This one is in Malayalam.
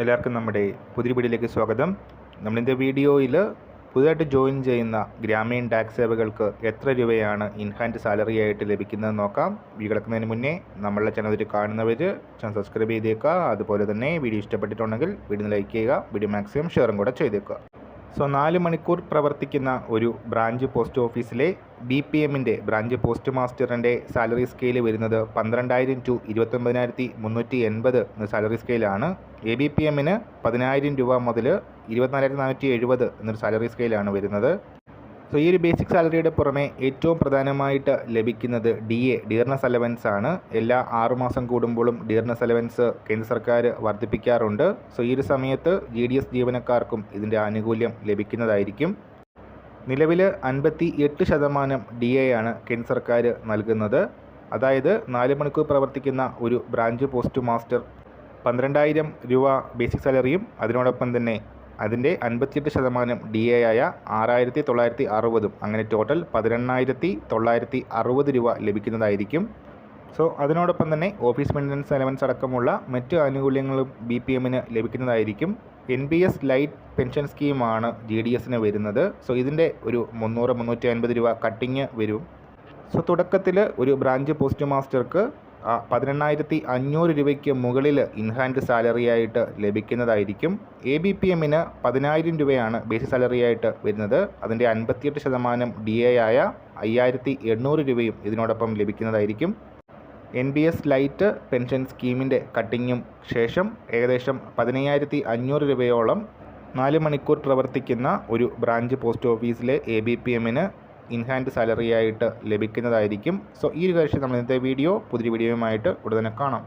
എല്ലാവർക്കും നമ്മുടെ പുതിയ വീഡിയോയിലേക്ക് സ്വാഗതം. നമ്മളിന്റെ വീഡിയോയിൽ പുതുതായിട്ട് ജോയിൻ ചെയ്യുന്ന ഗ്രാമീൺ ടാക്സ് സേവകൾക്ക് എത്ര രൂപയാണ് ഇൻഹാൻഡ് സാലറി ആയിട്ട് ലഭിക്കുന്നത് നോക്കാം. വീഡിയോ കിടക്കുന്നതിന് മുന്നേ നമ്മളുടെ ചാനൽ കാണുന്നവർ ചാനൽ സബ്സ്ക്രൈബ് ചെയ്തേക്കുക. അതുപോലെ തന്നെ വീഡിയോ ഇഷ്ടപ്പെട്ടിട്ടുണ്ടെങ്കിൽ വീഡിയോ ലൈക്ക് ചെയ്യുക. വീഡിയോ മാക്സിമം ഷെയറും കൂടെ ചെയ്തേക്കുക. സോ നാല് മണിക്കൂർ പ്രവർത്തിക്കുന്ന ഒരു ബ്രാഞ്ച് പോസ്റ്റ് ഓഫീസിലെ ബി പി എമ്മിന്റെ ബ്രാഞ്ച് പോസ്റ്റ് മാസ്റ്ററിന്റെ സാലറി സ്കെയിൽ വരുന്നത് പന്ത്രണ്ടായിരം ടു ഇരുപത്തൊമ്പതിനായിരത്തി മുന്നൂറ്റി എൺപത് എന്ന സാലറി സ്കെയിലാണ് എ ബി പി എമ്മിന് പതിനായിരം രൂപ മുതൽ ഇരുപത്തിനാലായിരത്തി നാനൂറ്റി എഴുപത് എന്നൊരു സാലറി സ്കെയിലാണ് വരുന്നത്. സോ ഈ ഒരു ബേസിക് സാലറിയുടെ പുറമെ ഏറ്റവും പ്രധാനമായിട്ട് ലഭിക്കുന്നത് ഡി എ ഡിയർനസ് അലവൻസ് ആണ്. എല്ലാ ആറുമാസം കൂടുമ്പോഴും ഡിയർനസ് അലവൻസ് കേന്ദ്ര സർക്കാർ വർദ്ധിപ്പിക്കാറുണ്ട്. സോ ഈ ഒരു സമയത്ത് ജി ഡി എസ് ജീവനക്കാർക്കും ഇതിന്റെ ആനുകൂല്യം ലഭിക്കുന്നതായിരിക്കും. നിലവിൽ അൻപത്തി എട്ട് ശതമാനം ഡി എ ആണ് കേന്ദ്ര സർക്കാർ നൽകുന്നത്. അതായത് നാല് മണിക്കൂർ പ്രവർത്തിക്കുന്ന ഒരു ബ്രാഞ്ച് പോസ്റ്റ് മാസ്റ്റർ പന്ത്രണ്ടായിരം രൂപ ബേസിക് സാലറിയും അതിനോടൊപ്പം തന്നെ അതിന്റെ അൻപത്തിയെട്ട് ശതമാനം ഡി എ ആയ ആറായിരത്തി തൊള്ളായിരത്തി അറുപതും അങ്ങനെ ടോട്ടൽ പതിനെണ്ണായിരത്തി തൊള്ളായിരത്തി അറുപത് രൂപ ലഭിക്കുന്നതായിരിക്കും. സോ അതിനോടൊപ്പം തന്നെ ഓഫീസ് മെയിന്റനൻസ് അലവൻസ് അടക്കമുള്ള മറ്റ് ആനുകൂല്യങ്ങളും ബി പി എമ്മിന് ലഭിക്കുന്നതായിരിക്കും. N B S lite pension സ്കീമാണ് ജി ഡി എസിന് വരുന്നത്. സോ ഇതിന്റെ ഒരു മുന്നൂറ് മുന്നൂറ്റി അൻപത് രൂപ കട്ടിങ് വരും. സോ തുടക്കത്തിൽ ഒരു ബ്രാഞ്ച് പോസ്റ്റ് മാസ്റ്റർക്ക് പതിനെണ്ണായിരത്തി അഞ്ഞൂറ് രൂപയ്ക്ക് മുകളിൽ ഇൻഹാൻഡ് സാലറിയായിട്ട് ലഭിക്കുന്നതായിരിക്കും. എ ബി പി എമ്മിന് പതിനായിരം രൂപയാണ് ബേസിക് സാലറിയായിട്ട് വരുന്നത്. അതിന്റെ അൻപത്തിയെട്ട് ശതമാനം ഡി എ ആയ അയ്യായിരത്തി എണ്ണൂറ് രൂപയും ഇതിനോടൊപ്പം ലഭിക്കുന്നതായിരിക്കും. N B S lite pension സ്കീമിന്റെ കട്ടിങ്ങും ശേഷം ഏകദേശം പതിനയ്യായിരത്തി അഞ്ഞൂറ് രൂപയോളം നാല് മണിക്കൂർ പ്രവർത്തിക്കുന്ന ഒരു ബ്രാഞ്ച് പോസ്റ്റ് ഓഫീസിലെ എ ബി പി എമ്മിന് ഇൻഹാൻഡ് സാലറി ആയിട്ട് ലഭിക്കുന്നതായിരിക്കും. സോ ഈ ഒരു കാര്യം നമ്മൾ ഇന്നത്തെ വീഡിയോ പുതിയ വീഡിയോയുമായിട്ട് ഉടനെ കാണാം.